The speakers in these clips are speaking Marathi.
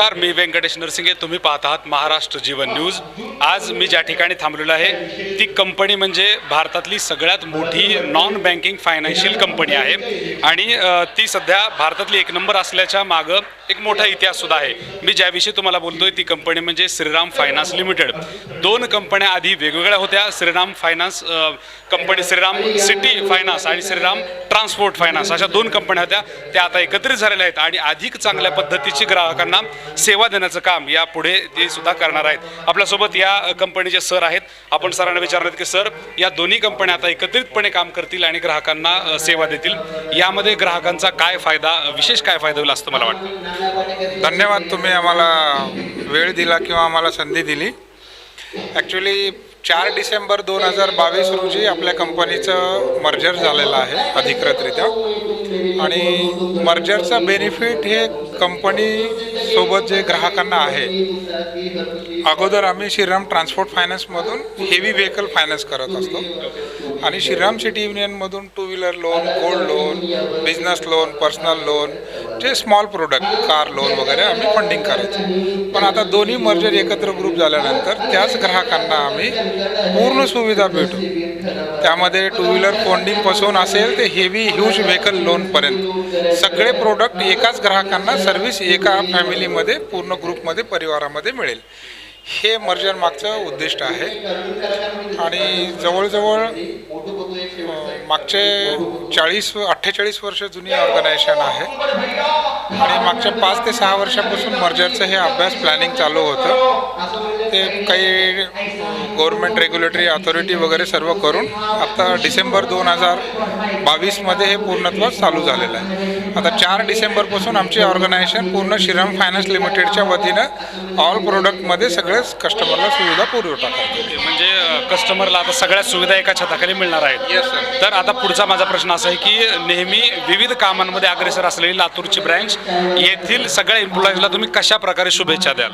नमस्कार मी व्यंकटेश नरसिंगे. तुम्ही पाहत आहात महाराष्ट्र जीवन न्यूज. आज मी ज्या ठिकाणी थांबलेलो आहे ती कंपनी म्हणजे भारतातली सगळ्यात मोठी नॉन बँकिंग फायनान्शियल कंपनी आहे. आणि ती सध्या भारतातली एक नंबर असल्याच्या मागं एक मोठा इतिहास सुद्धा आहे. मी ज्याविषयी तुम्हाला बोलतोय ती कंपनी म्हणजे श्रीराम फायनान्स लिमिटेड. दोन कंपन्या आधी वेगवेगळ्या होत्या. Shriram finance company Shriram city finance आणि श्रीराम ट्रान्सपोर्ट फायनान्स अशा दोन कंपन्या होत्या. त्या आता एकत्रित झालेल्या आहेत आणि अधिक चांगल्या पद्धतीची ग्राहकांना सेवा देण्याचं काम या पुढे ते सुद्धा करणार आहेत. आपल्यासोबत या कंपनीचे सर आहेत. आपण सरांना विचारलं की सर या दोन्ही कंपन्या आता एकत्रितपणे काम करतील आणि ग्राहकांना सेवा देतील. यामध्ये ग्राहकांचा काय फायदा विशेष काय फायदा होईल असं मला वाटतं? धन्यवाद तुम्ही आम्हाला वेळ दिला किंवा आम्हाला संधी दिली. ॲक्च्युली चार डिसेंबर दोन हजार बावीस रोजी आपल्या कंपनीचं मर्जर झालेलं आहे अधिकृतरित्या. आणि मर्जरचं बेनिफिट हे कंपनीसोबत जे ग्राहकांना आहे अगोदर आम्ही श्रीराम ट्रान्सपोर्ट फायनान्समधून हेवी व्हेकल फायनान्स करत असतो. आणि Shriram city युनियनमधून two wheeler loan gold loan business loan personal loan जे स्मॉल प्रोडक्ट कार लोन वगैरे आम्ही फंडिंग करायचो. पण आता दोन्ही मर्जर एकत्र ग्रुप झाल्यानंतर त्याच ग्राहकांना आम्ही पूर्ण सुविधा भेटू. त्यामध्ये टू व्हीलर फंडिंगपासून असेल ते हेवी ह्यूज व्हेकल लोनपर्यंत सगळे प्रोडक्ट एकाच ग्राहकांना सर्व्हिस एका फॅमिलीमध्ये पूर्ण ग्रुपमध्ये परिवारामध्ये मिळेल. हे मर्जर मागचं उद्दिष्ट आहे. आणि जवळजवळ मागचे चाळीस अठ्ठेचाळीस वर्ष जुनी ऑर्गनायझेशन आहे. आणि मागच्या पाच ते सहा वर्षापासून मर्जरचं हे अभ्यास प्लॅनिंग चालू होतं. ते काही गव्हर्मेंट रेग्युलेटरी अथॉरिटी वगैरे सर्व करून आता डिसेंबर दोन हजार बावीसमध्ये हे पूर्णत्व चालू झालेलं आहे. आता चार डिसेंबरपासून आमची ऑर्गनायझेशन पूर्ण श्रीराम फायनान्स लिमिटेडच्या वतीनं ऑल प्रोडक्टमध्ये सगळेच कस्टमरला सुविधा पुरवठा करतो. म्हणजे कस्टमरला आता सगळ्या सुविधा एका छताखाली मिळणार आहेत. Yes, sir. तर आता पुढचा माझा प्रश्न असा आहे की नेहमी विविध कामांमध्ये अग्रेसर असलेली लातूरची ब्रँच येथील सगळ्या एम्प्लॉईजला तुम्ही कशा प्रकारे शुभेच्छा द्याल?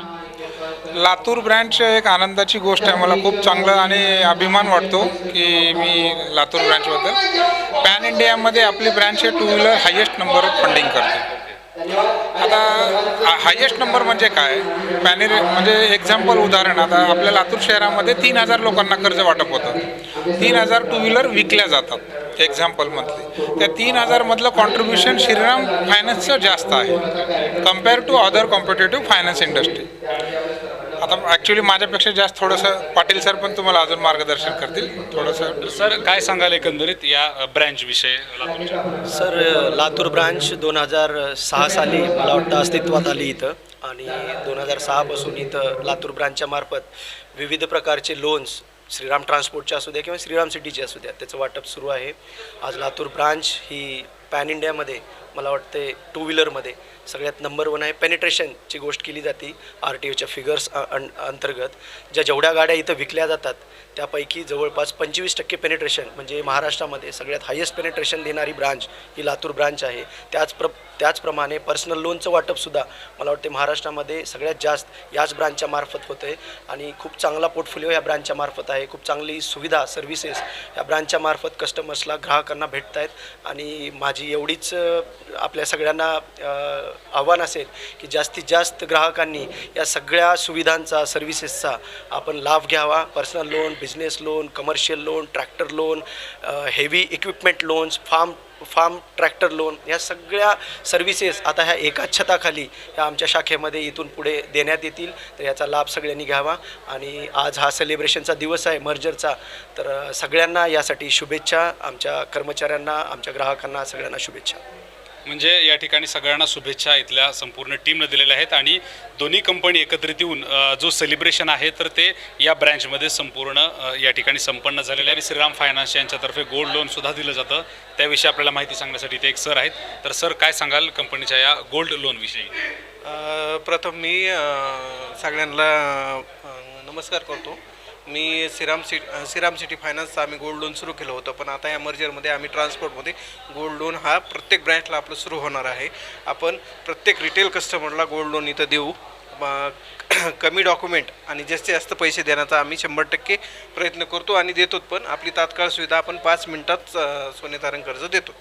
लातूर ब्रँच एक आनंदाची गोष्ट आहे. मला खूप चांगलं आणि अभिमान वाटतो की मी लातूर ब्रँचबद्दल पॅन इंडियामध्ये आपली ब्रँच हे two wheeler highest number funding करते. आता हायेस्ट नंबर म्हणजे काय? पॅन म्हणजे एक्झाम्पल उदाहरण. आता आपल्या लातूर शहरामध्ये तीन हजार लोकांना कर्ज वाटप होतं. तीन हजार टू व्हीलर विकल्या जातात एक्झाम्पलमधले त्या तीन हजारमधलं कॉन्ट्रीब्युशन श्रीराम फायनान्सचं जास्त आहे compare to other competitive finance industry आता ॲक्च्युली माझ्यापेक्षा जास्त थोडंसं पाटील सर पण तुम्हाला अजून मार्गदर्शन करतील. थोडंसं सर काय सांगाल एकंदरीत या ब्रँच विषयी सर लातूर ब्रांच दोन हजार सहा साली मला वाटतं अस्तित्वात आली इथं आणि दोन हजार सहापासून इथं लातूर ब्रांचच्या मार्फत विविध प्रकारचे लोन्स श्रीराम ट्रान्सपोर्टचे असू द्या किंवा श्रीराम सिटीचे असू द्या त्याचं वाटप सुरू आहे. आज लातूर ब्रांच ही पॅन इंडियामध्ये मला वाटते टू व्हीलरमध्ये सगळ्यात नंबर वन आहे पेनिट्रेशनची गोष्ट केली जाते आर टी ओच्या फिगर्स अंतर्गत. ज्या जेवढ्या गाड्या इथं विकल्या जातात त्यापैकी जवळपास पंचवीस टक्के पेनिट्रेशन म्हणजे महाराष्ट्रामध्ये सगळ्यात हायेस्ट पेनिट्रेशन देणारी ब्रांच ही लातूर ब्रांच आहे. त्याच प्र त्याचप्रमाणे पर्सनल लोनचं वाटपसुद्धा मला वाटते महाराष्ट्रामध्ये सगळ्यात जास्त याच ब्रांचच्या मार्फत होतं आहे आणि खूप चांगला पोर्टफोलिओ ह्या ब्रांचच्या मार्फत आहे. खूप चांगली सुविधा सर्व्हिसेस या ब्रांचच्या मार्फत कस्टमर्सला ग्राहकांना भेटत आहेत आणि माझी एवढीच आपल्या सगळ्यांना आव्हान असेल की जास्तीत जास्त ग्राहकांनी या सगळ्या सुविधांचा सर्व्हिसेसचा आपण लाभ घ्यावा. Personal loan business loan commercial loan tractor loan heavy equipment loans farm farm tractor loan या सगळ्या सर्व्हिसेस आता ह्या एकाच छताखाली ह्या आमच्या शाखेमध्ये इथून पुढे देण्यात येतील. तर याचा लाभ सगळ्यांनी घ्यावा. आणि आज हा सेलिब्रेशनचा दिवस आहे मर्जरचा तर सगळ्यांना यासाठी शुभेच्छा. आमच्या कर्मचाऱ्यांना आमच्या ग्राहकांना सगळ्यांना शुभेच्छा. म्हणजे या ठिकाणी सगळ्यांना शुभेच्छा इथल्या संपूर्ण टीमनं दिलेल्या आहेत आणि दोन्ही कंपनी एकत्रित येऊन जो सेलिब्रेशन आहे तर ते या ब्रँचमध्ये संपूर्ण या ठिकाणी संपन्न झालेलं आहे. आणि श्रीराम फायनान्स यांच्यातर्फे गोल्ड लोनसुद्धा दिलं जातं. त्याविषयी आपल्याला माहिती सांगण्यासाठी ते एक सर आहेत. तर सर काय सांगाल कंपनीच्या या गोल्ड लोनविषयी प्रथम मी सगळ्यांना नमस्कार करतो. मी सिराम सिटी सिराम सिटी फायनान्सचा आम्ही गोल्ड लोन सुरू केलं होतं पण आता या मर्जरमध्ये आम्ही ट्रान्सपोर्टमध्ये गोल्ड लोन हा प्रत्येक ब्रँचला आपलं सुरू होणार आहे. आपण प्रत्येक रिटेल कस्टमरला गोल्ड लोन इथं देऊ. कमी डॉक्युमेंट आणि जास्तीत जास्त पैसे देण्याचा आम्ही शंभर टक्के प्रयत्न करतो आणि देतो पण आपली तात्काळ सुविधा आपण पाच मिनटात सोने तारण कर्ज देतो.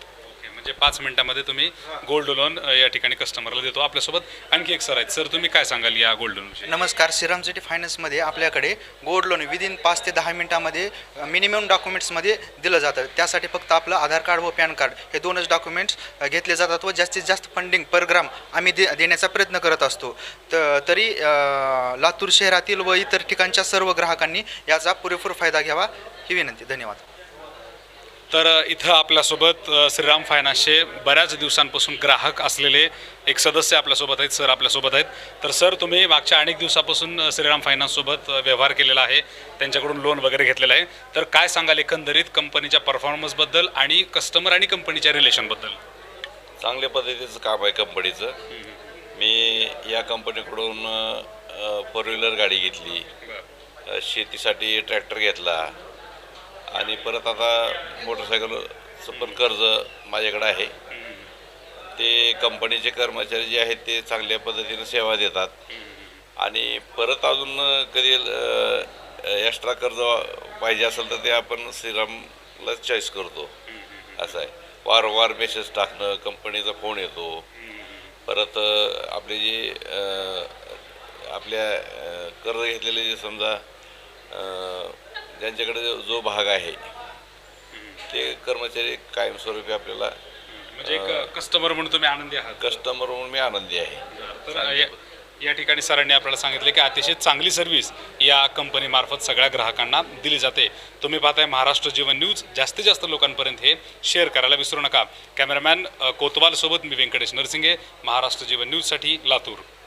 म्हणजे पाच मिनिटामध्ये तुम्ही गोल्ड लोन या ठिकाणी कस्टमरला देतो. आपल्यासोबत आणखी एक सर आहेत. सर तुम्ही काय सांगाल या गोल्ड लोनविषयी नमस्कार. श्रीराम सिटी फायनान्समध्ये आपल्याकडे गोल्ड लोन विदिन पाच ते दहा मिनिटामध्ये मिनिमम डॉक्युमेंट्समध्ये दिलं जातं. त्यासाठी फक्त आपलं आधार कार्ड व पॅन कार्ड हे दोनच डॉक्युमेंट्स घेतले जातात व जास्तीत जास्त फंडिंग पर ग्राम आम्ही दे देण्याचा प्रयत्न करत असतो. त तरी लातूर शहरातील व इतर ठिकाणच्या सर्व ग्राहकांनी याचा पुरेपूर फायदा घ्यावा ही विनंती. धन्यवाद. तर इथं आपल्यासोबत श्रीराम फायनान्सचे बऱ्याच दिवसांपासून ग्राहक असलेले एक सदस्य आपल्यासोबत आहेत सर आपल्यासोबत आहेत. तर सर तुम्ही मागच्या अनेक दिवसापासून श्रीराम फायनान्ससोबत व्यवहार केलेला आहे त्यांच्याकडून लोन वगैरे घेतलेलं आहे. तर काय सांगाल एकंदरीत कंपनीच्या परफॉर्मन्सबद्दल आणि कस्टमर आणि कंपनीच्या रिलेशनबद्दल चांगल्या पद्धतीचं काम आहे कंपनीचं. मी या कंपनीकडून फोर व्हीलर गाडी घेतली. शेतीसाठी ट्रॅक्टर घेतला. आणि परत आता मोटरसायकलचं पण कर्ज माझ्याकडे आहे. ते कंपनीचे कर्मचारी जे आहेत ते चांगल्या पद्धतीनं सेवा देतात. आणि परत अजून कधी एक्स्ट्रा कर्ज पाहिजे असेल तर ते आपण श्रीरामला चॉईस करतो. असं आहे. वारंवार मेसेज टाकणं कंपनीचा फोन येतो. परत आपले जे आपल्या कर्ज घेतलेले जे समजा ज्यांच्याकडे जो- भाग आहे ते कर्मचारी कायमस्वरूपी आपल्याला म्हणजे एक कस्टमर म्हणून तुम्ही आनंदी आहात. कस्टमर म्हणून मी आनंदी आहे. तर या- या ठिकाणी सरांनी आपल्याला सांगितले की अतिशय चांगली सर्व्हिस या कंपनीमार्फत सगळ्या ग्राहकांना दिली जाते. तुम्ही पाहताय महाराष्ट्र जीवन न्यूज. जास्तीत जास्त लोकांपर्यंत हे शेअर करायला विसरू नका. कॅमेरामॅन अ, कोतवाल सोबत मी व्यंकटेश नरसिंगे महाराष्ट्र जीवन न्यूजसाठी लातूर.